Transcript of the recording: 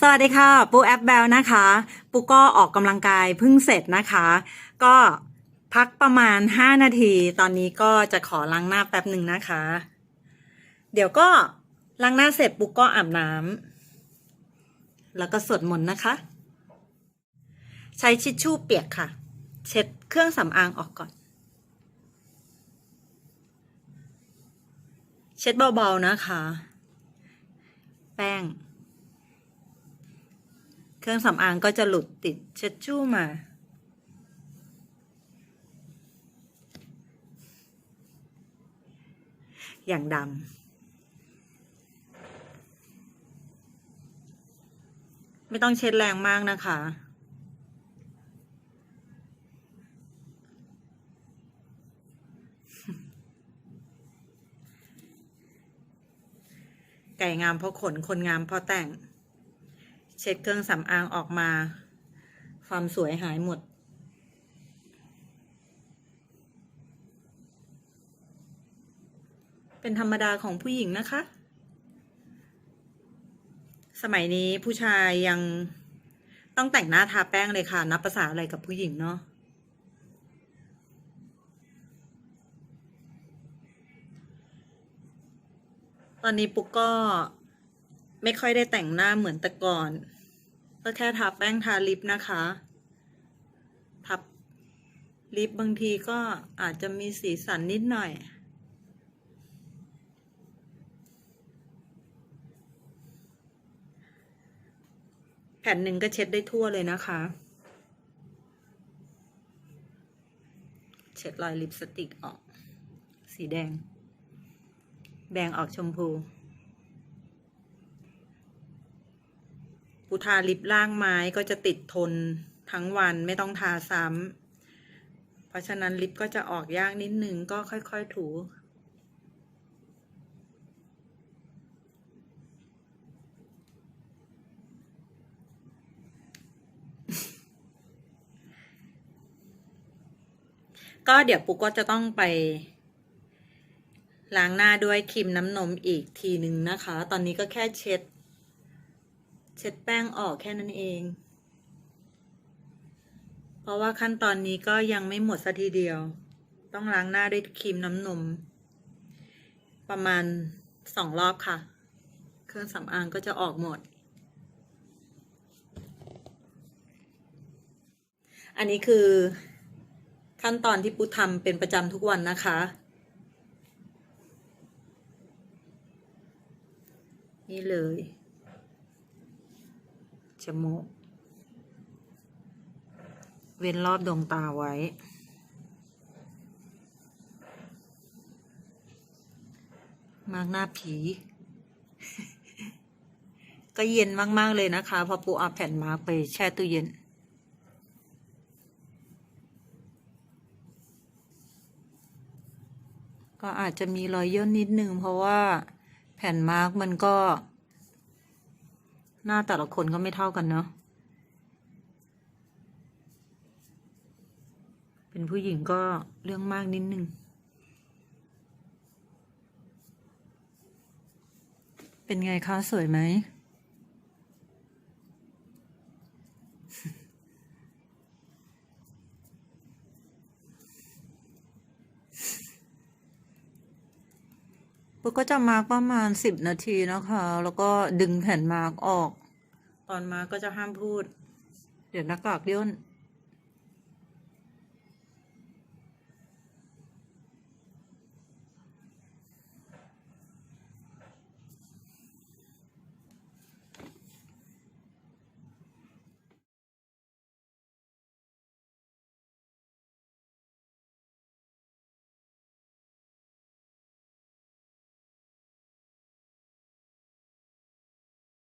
สวัสดีค่ะ ปูแอปแบลนะคะ ปูก็ออกกำลังกายเพิ่งเสร็จนะคะ ก็พักประมาณ 5 นาที ตอนนี้ก็จะขอล้างหน้าแป๊บหนึ่งนะคะ เดี๋ยวก็ล้างหน้าเสร็จปูก็อาบน้ำแล้วก็สวดมนต์นะคะ ใช้ชิชชู่เปียกค่ะ เช็ดเครื่องสำอางออกก่อน เช็ดเบาๆนะคะ แป้ง เครื่องสำอางก็จะหลุดติดเช็ดชู่มา อย่างดำ ไม่ต้องเช็ดแรงมากนะคะไก่งามเพราะขน คนงามเพราะแต่ง เช็ดเครื่องสำอางออกมา ความสวยหายหมด เป็นธรรมดาของผู้หญิงนะคะ สมัยนี้ผู้ชายยังต้องแต่งหน้าทาแป้งเลยค่ะ นับภาษาอะไรกับผู้หญิงเนาะตอนนี้ปุ๊กก็ ไม่ค่อยได้แต่งหน้าเหมือนแต่ก่อน ก็แค่ทาแป้งทาลิปนะคะทับลิปบางทีก็อาจจะมีสีสันนิดหน่อย แผ่นหนึ่งก็เช็ดได้ทั่วเลยนะคะ เช็ดรอยลิปสติกออก สีแดง แดงออกชมพู ปูทาลิปล่างไม้ก็จะติดทนทั้งวันไม่ต้องทาซ้ำ เพราะฉะนั้นลิปก็จะออกยากนิดนึงก็ค่อยๆถูก็เดี๋ยวปุ๊กก็จะต้องไปล้างหน้าด้วยครีมน้ำนมอีกทีหนึ่งนะคะ ตอนนี้ก็แค่เช็ด เช็ดแป้งออกแค่นั้นเอง เพราะว่าขั้นตอนนี้ก็ยังไม่หมดสัทีเดียว ต้องล้างหน้าด้วยครีมน้ำนม ประมาณสองรอบค่ะ เครื่องสำอางก็จะออกหมด อันนี้คือขั้นตอนที่ปุ๊ทำเป็นประจำทุกวันนะคะ นี่เลย จมูก เว้นรอบดวงตาไว้ มากหน้าผี ก็เย็นมาก ๆ เลยนะคะ พอปูเอาแผ่นมาร์กไปแช่ตู้เย็นก็อาจจะมีรอยย่นนิดนึงเพราะว่าแผ่นมาร์กมันก็ หน้าแต่ละคนก็ไม่เท่ากันเนาะ เป็นผู้หญิงก็เรื่องมากนิดนึง เป็นไงคะสวยไหม ปุ๊กก็จะมาร์กประมาณสิบนาทีนะคะ แล้วก็ดึงแผ่นมาร์กออก ตอนมาร์กก็จะห้ามพูด เดี๋ยวหน้ากากย่น